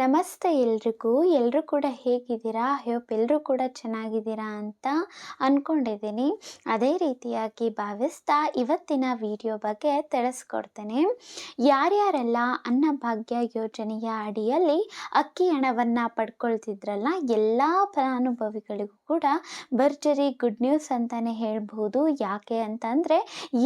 ನಮಸ್ತೆ ಎಲ್ರಿಗೂ. ಎಲ್ಲರೂ ಕೂಡ ಹೇಗಿದ್ದೀರಾ? ಹೋಪ್ ಎಲ್ಲರೂ ಕೂಡ ಚೆನ್ನಾಗಿದ್ದೀರಾ ಅಂತ ಅಂದ್ಕೊಂಡಿದ್ದೀನಿ ಅದೇ ರೀತಿಯಾಗಿ ಭಾವಿಸ್ತಾ ಇವತ್ತಿನ ವಿಡಿಯೋ ಬಗ್ಗೆ ತಿಳಿಸ್ಕೊಡ್ತೇನೆ. ಯಾರ್ಯಾರೆಲ್ಲ ಅನ್ನಭಾಗ್ಯ ಯೋಜನೆಯ ಅಡಿಯಲ್ಲಿ ಅಕ್ಕಿ ಹಣವನ್ನು ಪಡ್ಕೊಳ್ತಿದ್ರಲ್ಲ, ಎಲ್ಲ ಫಲಾನುಭವಿಗಳಿಗೂ ಕೂಡ ಭರ್ಜರಿ ಗುಡ್ ನ್ಯೂಸ್ ಅಂತಲೇ ಹೇಳ್ಬೋದು ಯಾಕೆ ಅಂತಂದರೆ,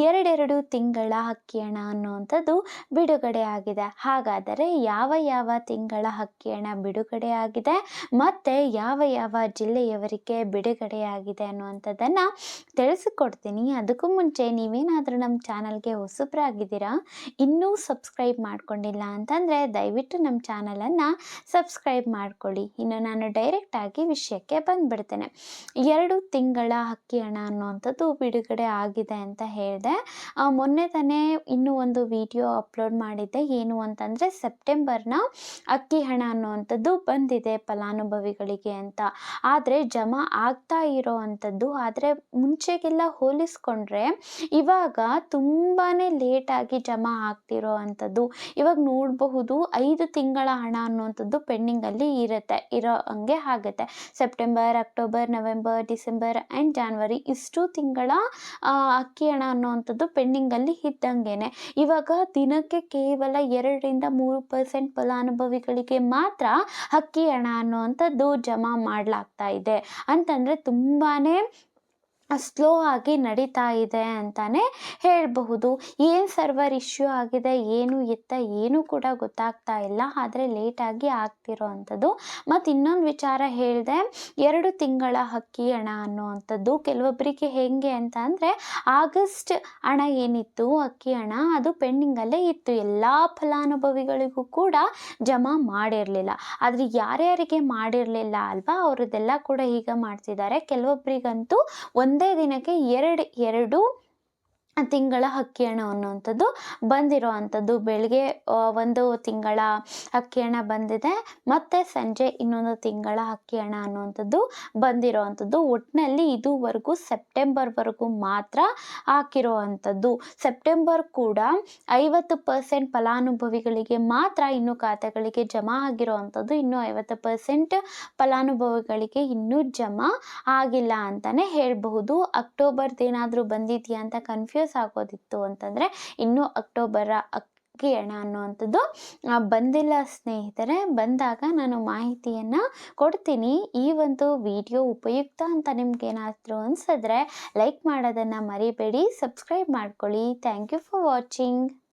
ಎರಡೆರಡು ತಿಂಗಳ ಅಕ್ಕಿ ಹಣ ಅನ್ನುವಂಥದ್ದು ಬಿಡುಗಡೆ ಆಗಿದೆ. ಹಾಗಾದರೆ ಯಾವ ಯಾವ ತಿಂಗಳ ಅಕ್ಕಿ ಹಣ ಬಿಡುಗಡೆ ಆಗಿದೆ ಮತ್ತು ಯಾವ ಯಾವ ಜಿಲ್ಲೆಯವರಿಗೆ ಬಿಡುಗಡೆಯಾಗಿದೆ ಅನ್ನುವಂಥದ್ದನ್ನು ತಿಳಿಸಿಕೊಡ್ತೀನಿ. ಅದಕ್ಕೂ ಮುಂಚೆ ನೀವೇನಾದರೂ ನಮ್ಮ ಚಾನಲ್ಗೆ ಹೊಸಬ್ರಾಗಿದ್ದೀರಾ? ಇನ್ನೂ ಸಬ್ಸ್ಕ್ರೈಬ್ ಮಾಡ್ಕೊಂಡಿಲ್ಲ ಅಂತಂದರೆ ದಯವಿಟ್ಟು ನಮ್ಮ ಚಾನಲನ್ನು ಸಬ್ಸ್ಕ್ರೈಬ್ ಮಾಡ್ಕೊಳ್ಳಿ. ಇನ್ನು ನಾನು ಡೈರೆಕ್ಟಾಗಿ ವಿಷಯಕ್ಕೆ ಬಂದುಬಿಡ್ತೇನೆ. ಎರಡು ತಿಂಗಳ ಅಕ್ಕಿ ಹಣ ಅನ್ನುವಂಥದ್ದು ಬಿಡುಗಡೆ ಆಗಿದೆ ಅಂತ ಹೇಳಿದೆ. ಮೊನ್ನೆ ತಾನೇ ಇನ್ನೂ ಒಂದು ವಿಡಿಯೋ ಅಪ್ಲೋಡ್ ಮಾಡಿದ್ದೆ. ಏನು ಅಂತಂದರೆ ಸೆಪ್ಟೆಂಬರ್ನ ಅಕ್ಕಿ ಹಣ ಅನ್ನುವಂಥದ್ದು ಬಂದಿದೆ ಫಲಾನುಭವಿಗಳಿಗೆ ಅಂತ. ಆದರೆ ಜಮಾ ಆಗ್ತಾ ಇರೋ ಅಂಥದ್ದು ಆದರೆ ಮುಂಚೆಗೆಲ್ಲ ಹೋಲಿಸ್ಕೊಂಡ್ರೆ ಇವಾಗ ತುಂಬಾ ಲೇಟಾಗಿ ಜಮಾ ಆಗ್ತಿರೋ ಅಂಥದ್ದು ಇವಾಗ ನೋಡಬಹುದು ಐದು ತಿಂಗಳ ಹಣ ಅನ್ನುವಂಥದ್ದು ಪೆಂಡಿಂಗಲ್ಲಿ ಇರುತ್ತೆ, ಇರೋ ಹಂಗೆ ಆಗುತ್ತೆ. September October November December and January ಇಷ್ಟು ತಿಂಗಳ ಅಕ್ಕಿ ಹಣ ಅನ್ನುವಂಥದ್ದು ಪೆಂಡಿಂಗಲ್ಲಿ ಇದ್ದಂಗೆ ಇವಾಗ ದಿನಕ್ಕೆ ಕೇವಲ ಎರಡರಿಂದ ಮೂರು ಪರ್ಸೆಂಟ್ ಫಲಾನುಭವಿಗಳಿಗೆ ಮಾತ್ರ ಅಕ್ಕಿ ಹಣ ಅನ್ನುವಂಥದ್ದು ಜಮಾ ಮಾಡಲಾಗ್ತಾ ಇದೆ. ಅಂತಂದರೆ ತುಂಬಾ ಸ್ಲೋ ಆಗಿ ನಡೀತಾ ಇದೆ ಅಂತಲೇ ಹೇಳಬಹುದು. ಏನು ಸರ್ವರ್ ಇಶ್ಯೂ ಆಗಿದೆ, ಏನು ಎತ್ತ ಏನೂ ಕೂಡ ಗೊತ್ತಾಗ್ತಾ ಇಲ್ಲ. ಆದರೆ ಲೇಟಾಗಿ ಆಗ್ತಿರೋ ಅಂಥದ್ದು ಮತ್ತು ಇನ್ನೊಂದು ವಿಚಾರ ಹೇಳಿದೆ, ಎರಡು ತಿಂಗಳ ಅಕ್ಕಿ ಹಣ ಅನ್ನುವಂಥದ್ದು. ಕೆಲವೊಬ್ಬರಿಗೆ ಹೇಗೆ ಅಂತ ಅಂದರೆ, ಆಗಸ್ಟ್ ಹಣ ಏನಿತ್ತು ಅಕ್ಕಿ ಹಣ, ಅದು ಪೆಂಡಿಂಗಲ್ಲೇ ಇತ್ತು. ಎಲ್ಲ ಫಲಾನುಭವಿಗಳಿಗೂ ಕೂಡ ಜಮಾ ಮಾಡಿರಲಿಲ್ಲ. ಆದರೆ ಯಾರ್ಯಾರಿಗೆ ಮಾಡಿರಲಿಲ್ಲ ಅಲ್ವಾ ಅವರದೆಲ್ಲ ಕೂಡ ಈಗ ಮಾಡ್ತಿದ್ದಾರೆ. ಕೆಲವೊಬ್ಬರಿಗಂತೂ ಒಂದೇ ದಿನಕ್ಕೆ ಎರಡು ಎರಡು ತಿಂಗಳ ಅಕ್ಕಿ ಹಣ ಅನ್ನುವಂಥದ್ದು ಬಂದಿರೋ ಅಂಥದ್ದು. ಬೆಳಗ್ಗೆ ಒಂದು ತಿಂಗಳ ಅಕ್ಕಿ ಹಣ ಬಂದಿದೆ. ಮತ್ತು ಸಂಜೆ ಇನ್ನೊಂದು ತಿಂಗಳ ಅಕ್ಕಿ ಹಣ ಅನ್ನುವಂಥದ್ದು ಬಂದಿರೋ ಅಂಥದ್ದು. ಒಟ್ಟಿನಲ್ಲಿ ಇದುವರೆಗೂ ಸೆಪ್ಟೆಂಬರ್ವರೆಗೂ ಮಾತ್ರ ಹಾಕಿರೋ ಅಂಥದ್ದು. ಸೆಪ್ಟೆಂಬರ್ ಕೂಡ ಐವತ್ತು ಪರ್ಸೆಂಟ್ ಫಲಾನುಭವಿಗಳಿಗೆ ಮಾತ್ರ ಇನ್ನು ಖಾತೆಗಳಿಗೆ ಜಮಾ ಆಗಿರೋ ಇನ್ನೂ ಐವತ್ತು ಪರ್ಸೆಂಟ್ ಫಲಾನುಭವಿಗಳಿಗೆ ಇನ್ನೂ ಜಮಾ ಆಗಿಲ್ಲ ಅಂತಲೇ ಹೇಳಬಹುದು. ಅಕ್ಟೋಬರ್ದು ಏನಾದರೂ ಬಂದಿದೆಯಾ ಅಂತ ಕನ್ಫ್ಯೂಸ್ ಆಗೋದಿತ್ತು ಅಂತಂದರೆ ಇನ್ನೂ ಅಕ್ಟೋಬರ ಅಕ್ಕಿ ಹಣ ಅನ್ನುವಂಥದ್ದು ಬಂದಿಲ್ಲ ಸ್ನೇಹಿತರೆ, ಬಂದಾಗ ನಾನು ಮಾಹಿತಿಯನ್ನು ಕೊಡ್ತೀನಿ. ಈ ಒಂದು ವಿಡಿಯೋ ಉಪಯುಕ್ತ ಅಂತ ನಿಮ್ಗೇನಾದರೂ ಅನಿಸಿದ್ರೆ ಲೈಕ್ ಮಾಡೋದನ್ನು ಮರಿಬೇಡಿ ಸಬ್ಸ್ಕ್ರೈಬ್ ಮಾಡ್ಕೊಳ್ಳಿ. Thank you for watching